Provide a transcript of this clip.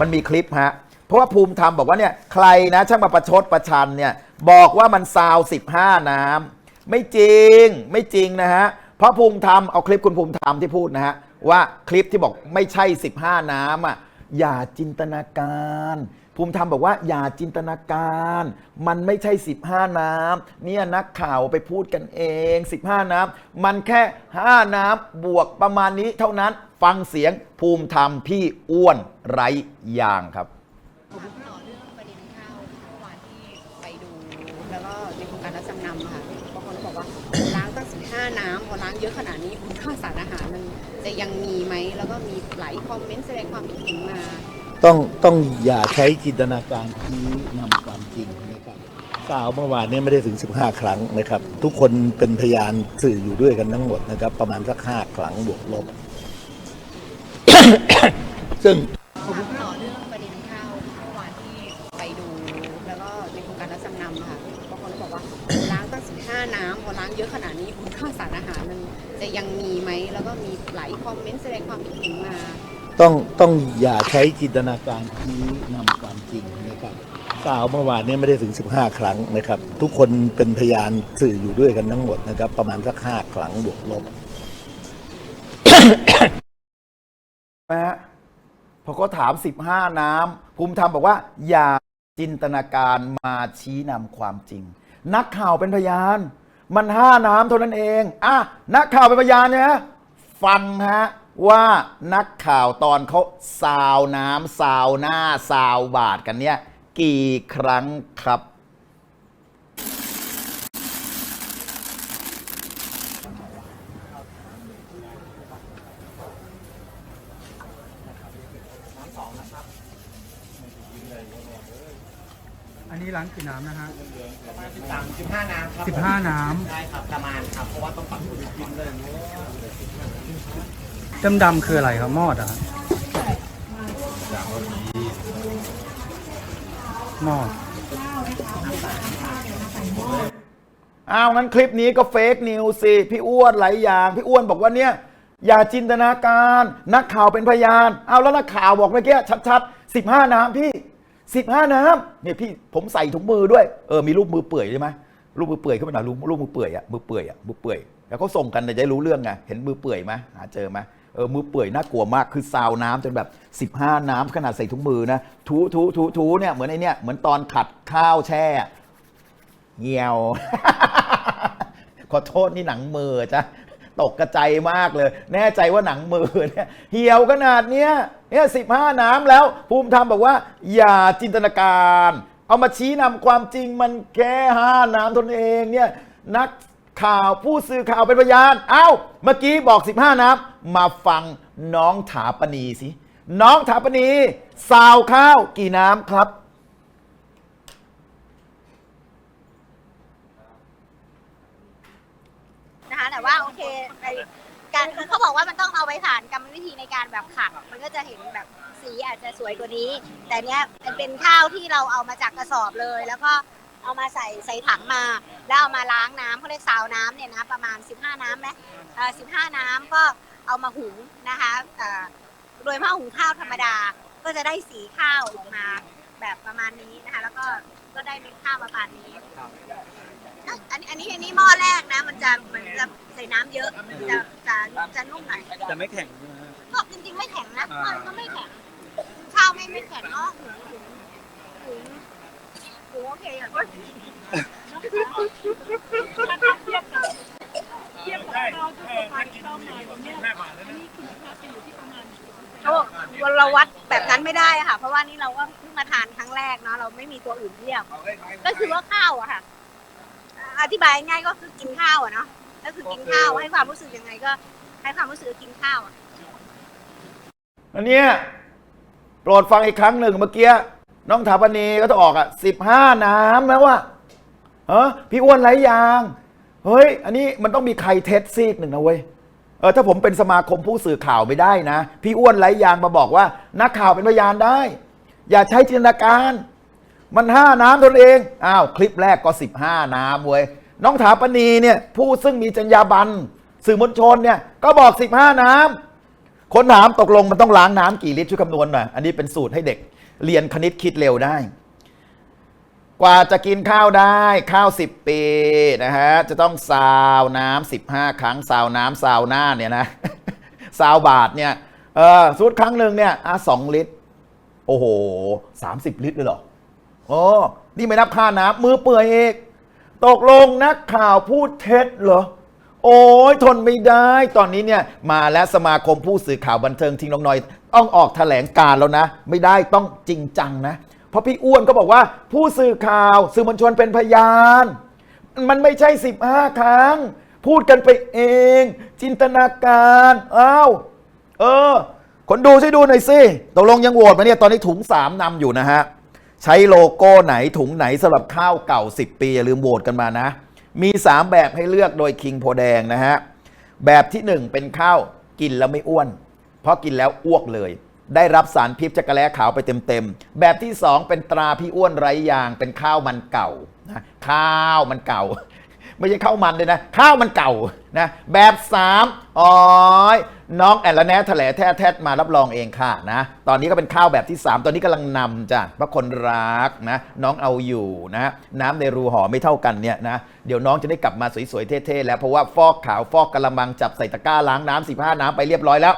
มันมีคลิปฮะ เพราะว่าภูมิธรรมบอกว่าเนี่ยใครนะช่างมาประชดประชันเนี่ยบอกว่ามันซาว 15 น้ำไม่จริงไม่จริงนะฮะ เพราะภูมิธรรมเอาคลิปคุณภูมิธรรมที่พูดนะฮะว่าคลิปที่บอกไม่ใช่ 15 น้ำอะอย่าจินตนาการภูมิธรรมบอกว่าอย่าจินตนาการ มันไม่ใช่ 15 น้ำเนี่ยนักข่าวไปพูดกันเอง 15 น้ำมันแค่ 5 น้ำบวกประมาณนี้เท่านั้น ฟังเสียงภูมิธรรมพี่อ้วนไร้ยางครับต่อเรื่องประเด็นข้าวเมื่อวานที่ไปดู แล้วก็ในโครงการรับจำนำอะค่ะบางคนก็บอกว่าล้างตั้งสิบห้าน้ำพอล้างเยอะขนาดนี้คุณค่าสารอาหารมันจะยังมีไหมแล้วก็มีหลายคอมเมนต์แสดงความคิดเห็นมา ต้องต้องอย่าใช้จินตนาการชี้นำความจริงนะครับกล่าวเมื่อวานเนี้ไม่ได้ถึง 15 ครั้งนะครับ ทุกคนเป็นพยานสื่ออยู่ด้วยกันทั้งหมดนะครับ ประมาณสักห้าครั้งบวกลบ ซึ่งต่อเรื่องประเด็นข้าวเมื่อวานที่ไปดู แล้วก็ในโครงการรับจำนำอะค่ะบางคนก็บอกว่าล้างตั้งสิบห้าน้ำพอล้างเยอะขนาดนี้คุณค่าสารอาหารมันจะยังมีไหมแล้วก็มีหลายคอมเมนต์แสดงความคิดเห็นมา ต้องต้องอย่าใช้จินตนาการชี้นำความจริงนะครับกล่าวเมื่อวานเนี้ไม่ได้ถึง 15 ครั้งนะครับ ทุกคนเป็นพยานสื่ออยู่ด้วยกันทั้งหมดนะครับ ประมาณสักห้าครั้งบวกลบนะฮะ พอเขาถาม 15 น้ำภูมิธรรมบอกว่า อย่าจินตนาการมาชี้นำความจริง นักข่าวเป็นพยาน มันห้าน้ำเท่านั้นเองอะนักข่าวเป็นพยานเนี่ยนะฟังฮะว่านักข่าวตอนเขาซาวน้ำซาวหน้าซาวบาทกันเนี่ยกี่ครั้งครับ อันนี้ล้างกี่น้ำนะฮะประมาณ13 15น้ำครับสิบห้าน้ใช่ครับประมาณครับเพราะว่าต้องปรับอุณหภูมิเลยำดำดำๆคืออะไรครับมอดเหรอะฮะมอด อ้าวงั้นคลิปนี้ก็เฟกนิวสิพี่อ้วนหลายอย่าง พี่อ้วนบอกว่าเนี่ยอย่าจินตนาการ นักข่าวเป็นพยาน เอาแล้วนักข่าวบอกเมื่อกี้ชัดๆ15 น้ำพี่ 15 น้ำเนี่ยพี่ผมใส่ถุงมือด้วยเออมีรูปมือเปื่อยใช่ไหมรูปมือเปื่อยขึ้นมาหน่อยรูปรูปมือเปื่อยอะมือเปื่อยอะมือเปื่อยแล้วเขาส่งกันจะได้รู้เรื่องไงเห็นมือเปื่อยไหมหาเจอไหมเออมือเปื่อยน่ากลัวมากคือซาวน้ำจนแบบ 15 น้ำขนาดใส่ถุงมือนะถูถูถูถูเนี่ยเหมือนไอเนี่ยเหมือนตอนขัดข้าวแช่เหี่ยวขอโทษนี่หนังมือจ้ะ ตกกระใจายมากเลย แน่ใจว่าหนังมือเนี่ยเหี่ยวขนาดเนี้ยเนี่ยสิบห้าน้ำแล้ว ภูมิธรรมบอกว่า อย่าจินตนาการ เอามาชี้นำความจริงมันแค่ห้าน้ำตนเองเนี่ยนักข่าวผู้สื่อข่าวเป็นพยาน เอ้า เมื่อกี้บอก 15 น้ำ มาฟังน้องถาปณีสิ น้องถาปณี สาวข้าวกี่น้ำครับ นะคะ แต่ว่าโอเคในการคือเขาบอกว่ามันต้องเอาไปผ่านกรรมวิธีในการแบบขัดมันก็จะเห็นแบบสีอาจจะสวยกว่านี้ แต่เนี้ยมันเป็นข้าวที่เราเอามาจากกระสอบเลย แล้วก็เอามาใส่ใส่ถังมา แล้วเอามาล้างน้ำเขาเรียกซาวน้ำเนี่ยนะประมาณ 15 น้ำไหมเอ่อ15 น้ำก็เอามาหุงนะคะเอ่อโดยหม้อหุงข้าวธรรมดาก็จะได้สีข้าวออกมาแบบประมาณนี้นะคะแล้วก็ก็ได้เม็ดข้าวประมาณนี้ อันนี้อันนี้อันนี้หม้อแรกนะ มันจะมัน จะใส่น้ำเยอะมันจะจะจะนุ่มหน่อยจะไม่แข็งใช่ไหมฮะ ก็จริงๆไม่แข็งนะอ่า มันก็ไม่แข็งข้าวไม่ไม่แข็งเนาะหุงหุงหุงหุงโอเคอะโอ้เราวัดแบบนั้นไม่ได้อะค่ะ เพราะว่านี่เราก็เพิ่งมาทานครั้งแรกเนาะเราไม่มีตัวอื่นเทียบ ก็คือว่าข้าวอะค่ะอธิบายง่ายก็คือกินข้าวอะเนาะ ก็คือกินข้าวให้ความรู้สึกยังไงก็ ให้ความรู้สึกกินข้าวอะอันเนี้ยโปรดฟังอีกครั้งหนึ่งเมื่อกี้น้องถาปณีก็จะออกอะสิบห้าน้ำแล้วว่ะเออพี่อ้วนไรยาง เฮ้ย อันนี้มันต้องมีใครเท็จซีกหนึ่งนะเว้ยเออถ้าผมเป็นสมาคมผู้สื่อข่าวไม่ได้นะ พี่อ้วนไรยางมาบอกว่า นักข่าวเป็นพยานได้ อย่าใช้จินตนาการ มันห้าน้ำตนเองอ้าวคลิปแรกก็สิบห้าน้ำเว้ย น้องถาปณีเนี่ยผู้ซึ่งมีจรรยาบรรณสื่อมวลชนเนี่ยก็บอกสิบห้าน้ำคนถามตกลงมันต้องล้างน้ำกี่ลิตรช่วยคำนวณหน่อยอันนี้เป็นสูตรให้เด็กเรียนคณิตคิดเร็วได้ กว่าจะกินข้าวได้ข้าว 10 ปีนะฮะจะต้องซาวน้ำ15 ครั้งซาวน้ำซาวหน้าเนี่ยนะซาวบาทเนี่ยเออสูตรครั้งหนึ่งเนี่ยอะสองลิตร โอ้โห 30 ลิตรเลยเหรอโอ้นี่ไม่นับค่าน้ำมือเปื่อยเอก ตกลงนักข่าวพูดเท็จเหรอ โอ้ยทนไม่ได้ ตอนนี้เนี่ยมาแล้วสมาคมผู้สื่อข่าวบันเทิงทิ้งน้องน้อย ต้องออกแถลงการแล้วนะ ไม่ได้ต้องจริงจังนะ เพราะพี่อ้วนก็บอกว่าผู้สื่อข่าวสื่อมวลชนเป็นพยาน มันไม่ใช่ 15 ครั้ง พูดกันไปเอง จินตนาการอ้าวเออ คนดูช่วยดูหน่อยสิตกลงยังโหวตมเนี่ยตอนนี้ถุง3นำอยู่นะฮะ ใช้โลโก้ไหนถุงไหนสำหรับข้าวเก่า 10 ปี อย่าลืมโหวตกันมานะ มี 3 แบบให้เลือกโดยคิงโพแดงนะฮะ แบบที่ 1 เป็นข้าวกินแล้วไม่อ้วน เพราะกินแล้วอ้วกเลย ได้รับสารพิษจากกระแล้ขาวไปเต็มๆ แบบที่ 2 เป็นตราพี่อ้วนไร้ยางเป็นข้าวมันเก่านะข้าวมันเก่า ไม่ใช่ข้าวมันเลยนะ ข้าวมันเก่านะแบบ3อ๋อยน้องแอนละแนแถลแท้แท้มารับรองเองค่ะนะ ตอนนี้ก็เป็นข้าวแบบที่ 3 ตอนนี้กำลังนำจ้ะพระคนรักนะ น้องเอาอยู่นะน้ำในรูหอไม่เท่ากันเนี่ยนะเดี๋ยวน้องจะได้กลับมาสวยๆเท่ๆแล้วเพราะว่าฟอกขาวฟอกกระมังจับใส่ตะกร้าล้างน้ำ15น้ำไปเรียบร้อยแล้ว